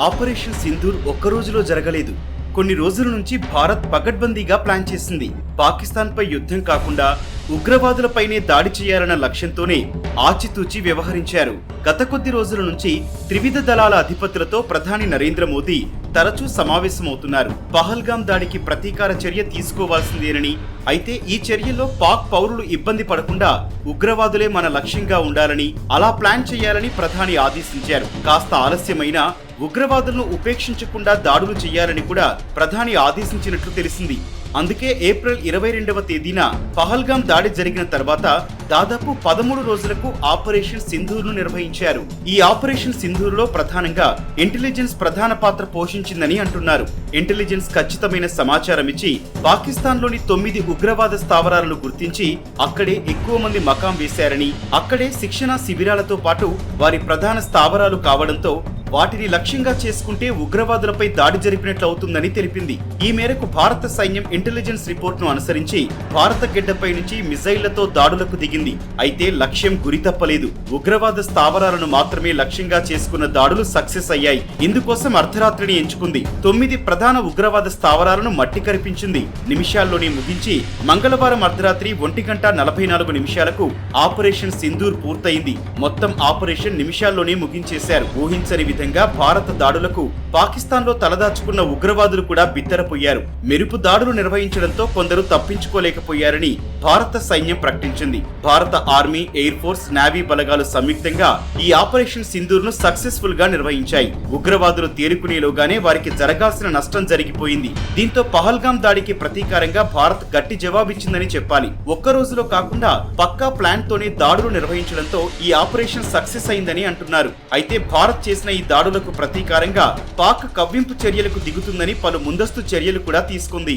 Operation Sindoor ఒక్కరోజులో జరగలేదు. కొన్ని రోజుల నుంచి భారత్ పకడ్బందీగా ప్లాన్ చేసింది. పాకిస్తాన్పై యుద్ధం కాకుండా ఉగ్రవాదులపైనే దాడి చేయాలన్న లక్ష్యంతోనే ఆచితూచి వ్యవహరించారు. గత కొద్ది రోజుల నుంచి త్రివిధ దళాల అధిపతులతో ప్రధాని నరేంద్ర మోదీ తరచూ సమావేశమవుతున్నారు. పహల్గాం దాడికి ప్రతీకార చర్య తీసుకోవాల్సిందేనని అయితే ఈ చర్యల్లో పాక్ పౌరులు ఇబ్బంది పడకుండా ఉగ్రవాదులే మన లక్ష్యంగా ఉండాలని అలా ప్లాన్ చేయాలని ప్రధాని ఆదేశించారు. కాస్త ఆలస్యమైన ఉగ్రవాదులను ఉపేక్షించకుండా దాడులు చేయాలని కూడా ప్రధాని ఆదేశించినట్లు తెలిసింది. అందుకే ఏప్రిల్ ఇరవై రెండవ తేదీన పహల్గాం దాడి జరిగిన తర్వాత దాదాపు పదమూడు రోజులకు ఆపరేషన్ సింధూర్ను నిర్వహించారు. ఈ ఆపరేషన్ సింధూర్లో ప్రధానంగా ఇంటెలిజెన్స్ ప్రధాన పాత్ర పోషించిందని అంటున్నారు. ఇంటెలిజెన్స్ ఖచ్చితమైన సమాచారం ఇచ్చి పాకిస్తాన్లోని తొమ్మిది ఉగ్రవాద స్థావరాలను గుర్తించి అక్కడే ఎక్కువ మంది మకాం వేశారని అక్కడే శిక్షణ శిబిరాలతో పాటు వారి ప్రధాన స్థావరాలు కావడంతో వాటిని లక్ష్యంగా చేసుకుంటే ఉగ్రవాదులపై దాడి జరిపినట్లు అవుతుందని తెలిపింది. ఈ మేరకు భారత సైన్యం ఇంటెలిజెన్స్ రిపోర్ట్ను అనుసరించి భారత గడ్డపై నుంచి మిజైళ్ళతో దాడులకు దిగింది. అయితే లక్ష్యం గురి తప్పలేదు ఉగ్రవాద స్థావరాలను మాత్రమే లక్ష్యంగా చేసుకున్న దాడులు సక్సెస్ అయ్యాయి. ఇందుకోసం అర్ధరాత్రిని ఎంచుకుంది. తొమ్మిది ప్రధాన ఉగ్రవాద స్థావరాలను మట్టి కరిపించింది. నిమిషాల్లోనే ముగించి మంగళవారం అర్ధరాత్రి ఒంటి గంట నలభై నాలుగు నిమిషాలకు ఆపరేషన్ సింధూర్ పూర్తయింది. మొత్తం ఆపరేషన్ నిమిషాల్లోనే ముగించేశారు. ఊహించని విధంగా భారత దాడులకు పాకిస్తాన్లో తలదాచుకున్న ఉగ్రవాదులు కూడా బిత్తరపోయారు. మెరుపు దాడులు నిర్వహించడంతో కొందరు తప్పించుకోలేకపోయారని భారత సైన్యం ప్రకటించింది. భారత ఆర్మీ ఎయిర్ ఫోర్స్ నావీ బలగాలు సంయుక్తంగా ఈ ఆపరేషన్ సింధూర్ను సక్సెస్ఫుల్గా నిర్వహించాయి. ఉగ్రవాదులు తేరుకునేలోగానే వారికి జరగాల్సిన నష్టం జరిగిపోయింది. దీంతో పహల్గాం దాడికి ప్రతీకారంగా భారత్ గట్టి జవాబిచ్చిందని చెప్పాలి. ఒక్క రోజులో కాకుండా పక్కా ప్లాన్ తోనే దాడులు నిర్వహించడంతో ఈ ఆపరేషన్ సక్సెస్ అయిందని అంటున్నారు. అయితే భారత్ చేసిన ఈ దాడులకు ప్రతీకారంగా పాక్ కవ్వింపు చర్యలకు దిగుతుందని పలు ముందస్తు చర్యలు కూడా తీసుకుంది.